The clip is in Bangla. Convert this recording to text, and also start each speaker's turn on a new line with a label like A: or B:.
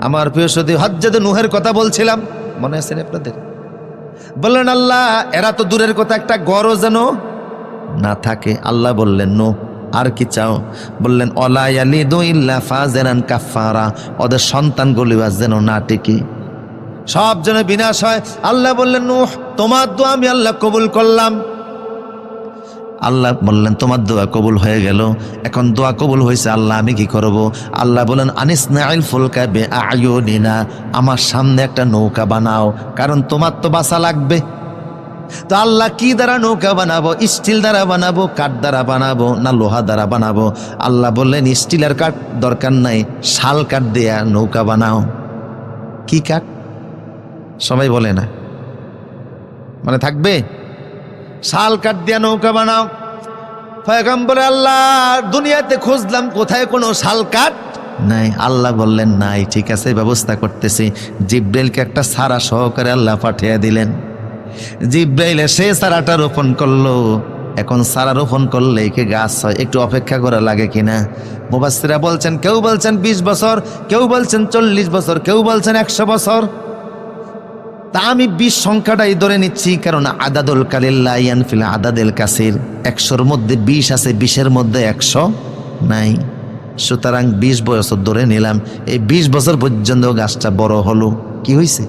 A: আমার প্রিয় সতী হজ্জাদে নুহের কথা বলছিলাম। মনে আছেন আপনাদের? বললেন, আল্লাহ, এরা তো দূরের কথা, একটা গড়ও যেন না থাকে। আল্লাহ বললেন, নো, আর কি চাও? বললেন অলায়ালি দইল্লা ফাজেরান কাফারা ওদের সন্তানগুলি যেন না টিকি। সব যেন বিনাশ হয়। আল্লাহ বললেন, নুহ, তোমার দোয়া আমি আল্লাহ কবুল করলাম। আল্লাহ বললেন, তোমার দোয়া কবুল হয়ে গেল। এখন দোয়া কবুল হয়েছে, আল্লাহ আমি কি করব? আল্লাহ বলেন আনিস নাইল ফুলকা বে আয়ো নিনা আমার সামনে একটা নৌকা বানাও, কারণ তোমার তো বাসা লাগবে। তো আল্লাহ কি দ্বারা নৌকা বানাবো? স্টিল দ্বারা বানাবো, কাঠ দ্বারা বানাবো, না লোহা দ্বারা বানাবো? আল্লাহ বললেন, স্টিলের কাঠ দরকার নাই, শাল কাঠ দেয়া নৌকা বানাও। কি কাঠ? সবাই বলে না। মানে থাকবে? শাল কাঠ দিয়া নৌকা বানাও। পয়গম্বরে আল্লাহ, দুনিয়াতে খুঁজলাম কোথায় কোনো শাল কাঠ নাই। আল্লাহ বললেন, নাই, ঠিক আছে ব্যবস্থা করতেছি। জিব্রেলকে একটা সারা সহকারে আল্লাহ পাঠিয়ে দিলেন। জিব্রাইলে সে সারাটা রোপণ করল। এখন সারা রোপণ করলে কে গাছ হয়? একটু অপেক্ষা করা লাগে কিনা? মুবাসিরা বলছেন, কেউ বলছেন ২০ বছর, কেউ বলছেন চল্লিশ বছর, কেউ বলছেন একশো বছর। তা আমি বিশ সংখ্যাটাই ধরে নিচ্ছি, কারণ আদাদুল কালিল্লাফিল ফিল আদাদেল কাসির। একশোর মধ্যে বিশ আছে, বিশের মধ্যে একশো নাই। সুতরাং বিশ বছর ধরে নিলাম। এই বিশ বছর পর্যন্ত গাছটা বড় হলো। কি হয়েছে